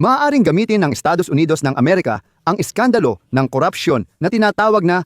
Maaaring gamitin ng Estados Unidos ng Amerika ang iskandalo ng korupsyon na tinatawag na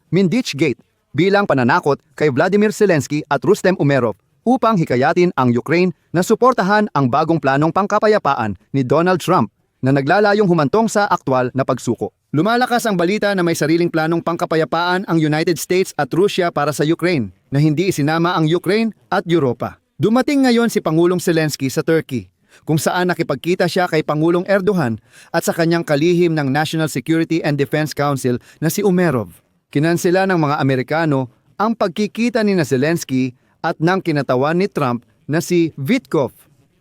Gate bilang pananakot kay Vladimir Zelensky at Rustem Umerov upang hikayatin ang Ukraine na suportahan ang bagong planong pangkapayapaan ni Donald Trump na naglalayong humantong sa aktwal na pagsuko. Lumalakas ang balita na may sariling planong pangkapayapaan ang United States at Russia para sa Ukraine na hindi isinama ang Ukraine at Europa. Dumating ngayon si Pangulong Zelensky sa Turkey kung saan nakipagkita siya kay Pangulong Erdogan at sa kanyang kalihim ng National Security and Defense Council na si Umerov. Kinansela ng mga Amerikano ang pagkikita ni na Zelensky at ng kinatawan ni Trump na si Vitkov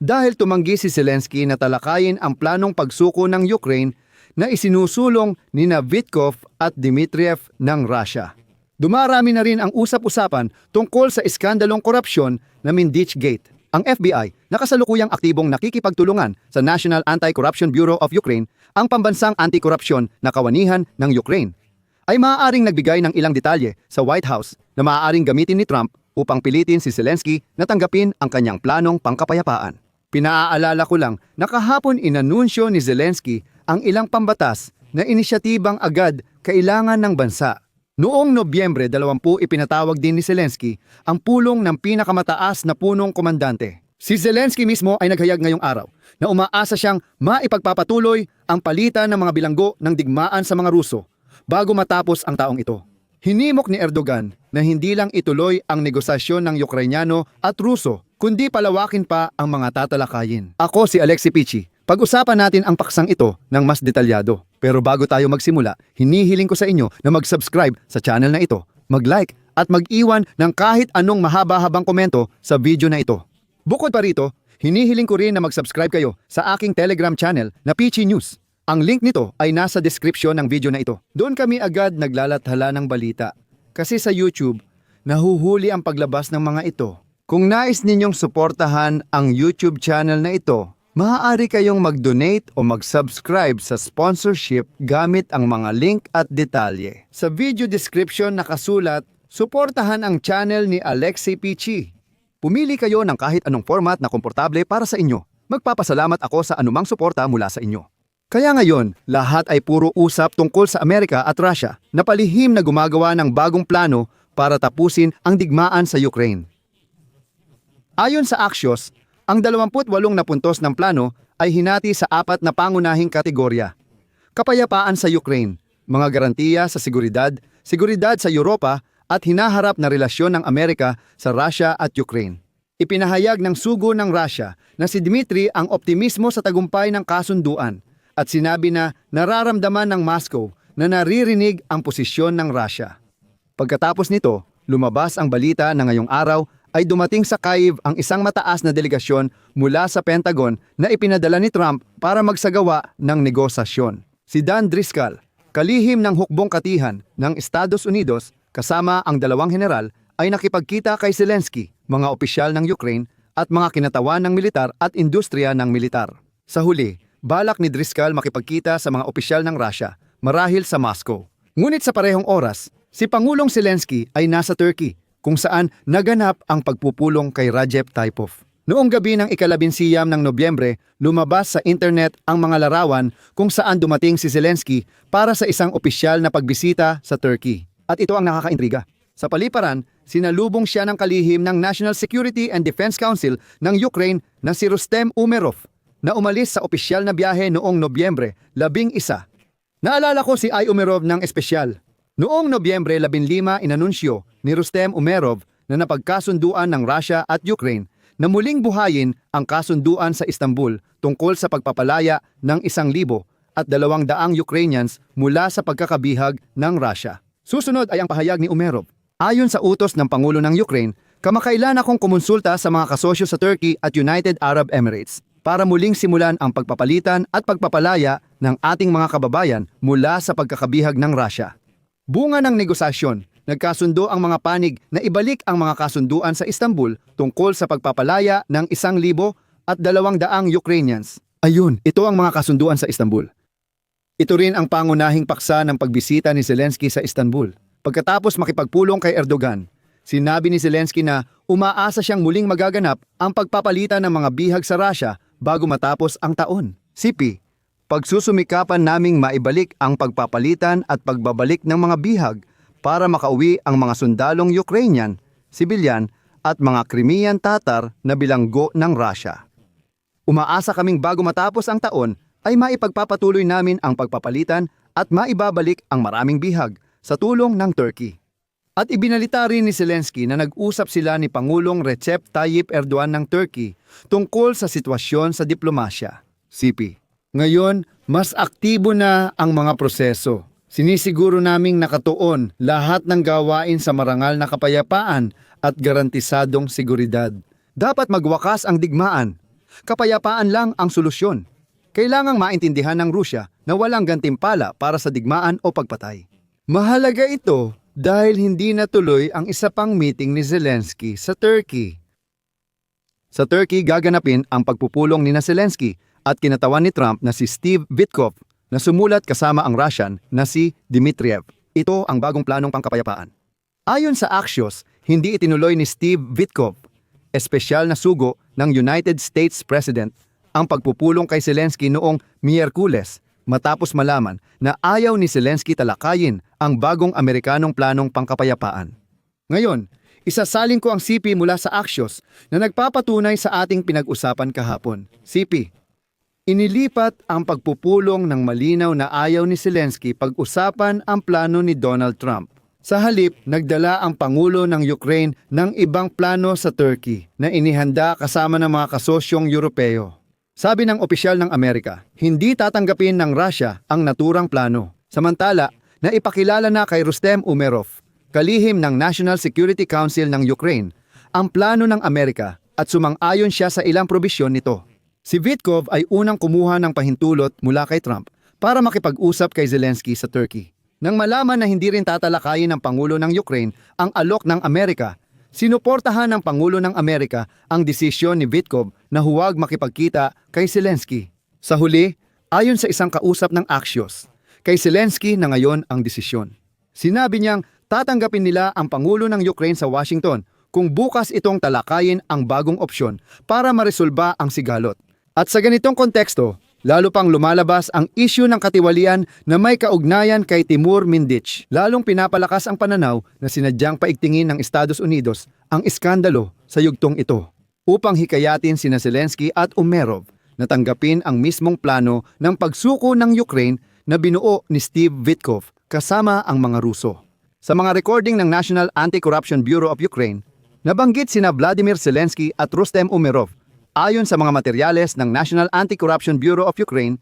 dahil tumanggi si Zelensky na talakayin ang planong pagsuko ng Ukraine na isinusulong ni na Vitkov at Dmitriev ng Russia. Dumarami na rin ang usap-usapan tungkol sa iskandalong korupsyon na Gate. Ang FBI, nakasalukuyang aktibong nakikipagtulungan sa National Anti-Corruption Bureau of Ukraine, ang pambansang anti-korupsyon na kawanihan ng Ukraine, ay maaaring nagbigay ng ilang detalye sa White House na maaaring gamitin ni Trump upang pilitin si Zelensky na tanggapin ang kanyang planong pangkapayapaan. Pinaaalala ko lang na kahapon inanunsyo ni Zelensky ang ilang pambatas na inisyatibang agad kailangan ng bansa. Noong Nobyembre 20 ipinatawag din ni Zelensky ang pulong ng pinakamataas na punong komandante. Si Zelensky mismo ay naghayag ngayong araw na umaasa siyang maipagpapatuloy ang palitan ng mga bilanggo ng digmaan sa mga Ruso bago matapos ang taong ito. Hinimok ni Erdogan na hindi lang ituloy ang negosasyon ng Ukrainyano at Ruso, kundi palawakin pa ang mga tatalakayin. Ako si Alexi Pichi. Pag-usapan natin ang paksang ito ng mas detalyado. Pero bago tayo magsimula, hinihiling ko sa inyo na mag-subscribe sa channel na ito, mag-like at mag-iwan ng kahit anong mahaba-habang komento sa video na ito. Bukod pa rito, hinihiling ko rin na mag-subscribe kayo sa aking Telegram channel na Pichi News. Ang link nito ay nasa description ng video na ito. Doon kami agad naglalathala ng balita. Kasi sa YouTube, nahuhuli ang paglabas ng mga ito. Kung nais ninyong suportahan ang YouTube channel na ito, maaari kayong mag-donate o mag-subscribe sa sponsorship gamit ang mga link at detalye. Sa video description nakasulat, suportahan ang channel ni Alexei Pichi. Pumili kayo ng kahit anong format na komportable para sa inyo. Magpapasalamat ako sa anumang suporta mula sa inyo. Kaya ngayon, lahat ay puro usap tungkol sa Amerika at Russia na palihim na gumagawa ng bagong plano para tapusin ang digmaan sa Ukraine. Ayon sa Axios, ang 28 na puntos ng plano ay hinati sa apat na pangunahing kategorya. Kapayapaan sa Ukraine, mga garantiya sa seguridad, seguridad sa Europa at hinaharap na relasyon ng Amerika sa Russia at Ukraine. Ipinahayag ng sugo ng Russia na si Dmitry ang optimismo sa tagumpay ng kasunduan at sinabi na nararamdaman ng Moscow na naririnig ang posisyon ng Russia. Pagkatapos nito, lumabas ang balita na ngayong araw ay dumating sa Kyiv ang isang mataas na delegasyon mula sa Pentagon na ipinadala ni Trump para magsagawa ng negosasyon. Si Dan Driscoll, kalihim ng hukbong katihan ng Estados Unidos kasama ang dalawang general ay nakipagkita kay Zelensky, mga opisyal ng Ukraine at mga kinatawan ng militar at industriya ng militar. Sa huli, balak ni Driscoll makipagkita sa mga opisyal ng Russia marahil sa Moscow. Ngunit sa parehong oras, si Pangulong Zelensky ay nasa Turkey kung saan naganap ang pagpupulong kay Recep Tayyip. Noong gabi ng ikalabinsiyam ng Nobyembre, lumabas sa internet ang mga larawan kung saan dumating si Zelensky para sa isang opisyal na pagbisita sa Turkey. At ito ang nakakaintriga. Sa paliparan, sinalubong siya ng kalihim ng National Security and Defense Council ng Ukraine na si Rustem Umerov na umalis sa opisyal na biyahe noong Nobyembre, labing isa. Naalala ko si Ay Umerov ng espesyal. Noong Nobyembre 15 inanunsyo ni Rustem Umerov na napagkasunduan ng Russia at Ukraine na muling buhayin ang kasunduan sa Istanbul tungkol sa pagpapalaya ng isang libo at dalawang daang Ukrainians mula sa pagkakabihag ng Russia. Susunod ay ang pahayag ni Umerov. Ayon sa utos ng Pangulo ng Ukraine, kamakailan akong kumonsulta sa mga kasosyo sa Turkey at United Arab Emirates para muling simulan ang pagpapalitan at pagpapalaya ng ating mga kababayan mula sa pagkakabihag ng Russia. Bunga ng negosasyon, nagkasundo ang mga panig na ibalik ang mga kasunduan sa Istanbul tungkol sa pagpapalaya ng isang libo at dalawang daang Ukrainians. Ayun, ito ang mga kasunduan sa Istanbul. Ito rin ang pangunahing paksa ng pagbisita ni Zelensky sa Istanbul. Pagkatapos makipagpulong kay Erdogan, sinabi ni Zelensky na umaasa siyang muling magaganap ang pagpapalitan ng mga bihag sa Russia bago matapos ang taon. CP, pagsusumikapan naming maibalik ang pagpapalitan at pagbabalik ng mga bihag para makauwi ang mga sundalong Ukrainian, sibilyan at mga Crimean Tatar na bilanggo ng Russia. Umaasa kaming bago matapos ang taon ay maipagpapatuloy namin ang pagpapalitan at maibabalik ang maraming bihag sa tulong ng Turkey. At ibinalita rin ni Zelensky na nag-usap sila ni Pangulong Recep Tayyip Erdogan ng Turkey tungkol sa sitwasyon sa diplomasya. CP. Ngayon, mas aktibo na ang mga proseso. Sinisiguro naming nakatuon lahat ng gawain sa marangal na kapayapaan at garantisadong seguridad. Dapat magwakas ang digmaan. Kapayapaan lang ang solusyon. Kailangang maintindihan ng Rusya na walang gantimpala para sa digmaan o pagpatay. Mahalaga ito dahil hindi natuloy ang isa pang meeting ni Zelensky sa Turkey. Sa Turkey gaganapin ang pagpupulong ni na Zelensky at kinatawan ni Trump na si Steve Witkoff na sumulat kasama ang Russian na si Dmitriev. Ito ang bagong planong pangkapayapaan. Ayon sa Axios, hindi itinuloy ni Steve Witkoff, espesyal na sugo ng United States President, ang pagpupulong kay Zelensky noong Miyerkules matapos malaman na ayaw ni Zelensky talakayin ang bagong Amerikanong planong pangkapayapaan. Ngayon, isasalin ko ang CP mula sa Axios na nagpapatunay sa ating pinag-usapan kahapon. CP, Inilipat ang pagpupulong ng malinaw na ayaw ni Zelensky pag-usapan ang plano ni Donald Trump. Sa halip, nagdala ang Pangulo ng Ukraine ng ibang plano sa Turkey na inihanda kasama ng mga kasosyong Europeo. Sabi ng opisyal ng Amerika, hindi tatanggapin ng Russia ang naturang plano. Samantala, naipakilala na kay Rustem Umerov, kalihim ng National Security Council ng Ukraine, ang plano ng Amerika at sumang-ayon siya sa ilang probisyon nito. Si Vitkov ay unang kumuha ng pahintulot mula kay Trump para makipag-usap kay Zelensky sa Turkey. Nang malaman na hindi rin tatalakayin ng Pangulo ng Ukraine ang alok ng Amerika, sinuportahan ng Pangulo ng Amerika ang desisyon ni Vitkov na huwag makipagkita kay Zelensky. Sa huli, ayon sa isang kausap ng Axios, kay Zelensky na ngayon ang desisyon. Sinabi niyang tatanggapin nila ang Pangulo ng Ukraine sa Washington kung bukas itong talakayin ang bagong opsyon para maresolba ang sigalot. At sa ganitong konteksto, lalo pang lumalabas ang isyu ng katiwalian na may kaugnayan kay Timur Mindich. Lalong pinapalakas ang pananaw na sinadyang paigtingin ng Estados Unidos ang iskandalo sa yugtong ito upang hikayatin sina Zelensky at Umerov na tanggapin ang mismong plano ng pagsuko ng Ukraine na binuo ni Steve Witkoff kasama ang mga Ruso. Sa mga recording ng National Anti-Corruption Bureau of Ukraine, nabanggit sina Vladimir Zelensky at Rustem Umerov Ayon sa mga materyales ng National Anti-Corruption Bureau of Ukraine,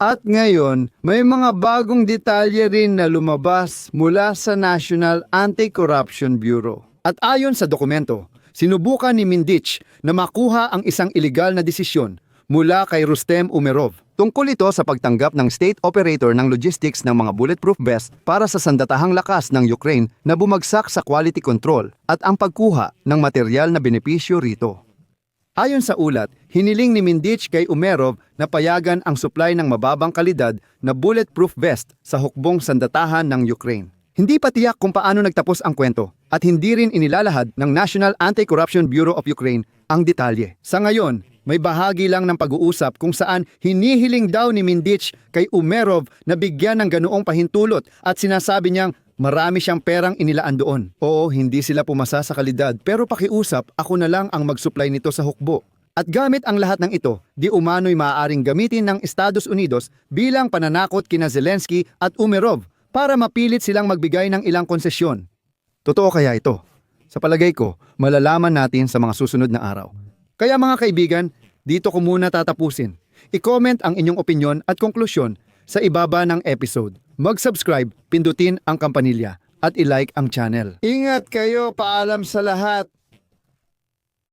At ngayon, may mga bagong detalye rin na lumabas mula sa National Anti-Corruption Bureau. At ayon sa dokumento, sinubukan ni Mindich na makuha ang isang ilegal na desisyon mula kay Rustem Umerov. Tungkol ito sa pagtanggap ng state operator ng logistics ng mga bulletproof vest para sa sandatahang lakas ng Ukraine na bumagsak sa quality control at ang pagkuha ng material na benepisyo rito. Ayon sa ulat, hiniling ni Mindich kay Umerov na payagan ang supply ng mababang kalidad na bulletproof vest sa hukbong sandatahan ng Ukraine. Hindi pa tiyak kung paano nagtapos ang kwento at hindi rin inilalahad ng National Anti-Corruption Bureau of Ukraine ang detalye. Sa ngayon, may bahagi lang ng pag-uusap kung saan hinihiling daw ni Mindich kay Umerov na bigyan ng ganoong pahintulot at sinasabi niyang marami siyang perang inilaan doon. Oo, hindi sila pumasa sa kalidad pero pakiusap ako na lang ang mag-supply nito sa hukbo. At gamit ang lahat ng ito, di umano'y maaaring gamitin ng Estados Unidos bilang pananakot kina Zelensky at Umerov para mapilit silang magbigay ng ilang konsesyon. Totoo kaya ito? Sa palagay ko, malalaman natin sa mga susunod na araw. Kaya mga kaibigan, dito ko muna tatapusin. I-comment ang inyong opinion at konklusyon sa ibaba ng episode. Mag-subscribe, pindutin ang kampanilya at i-like ang channel. Ingat kayo, paalam sa lahat.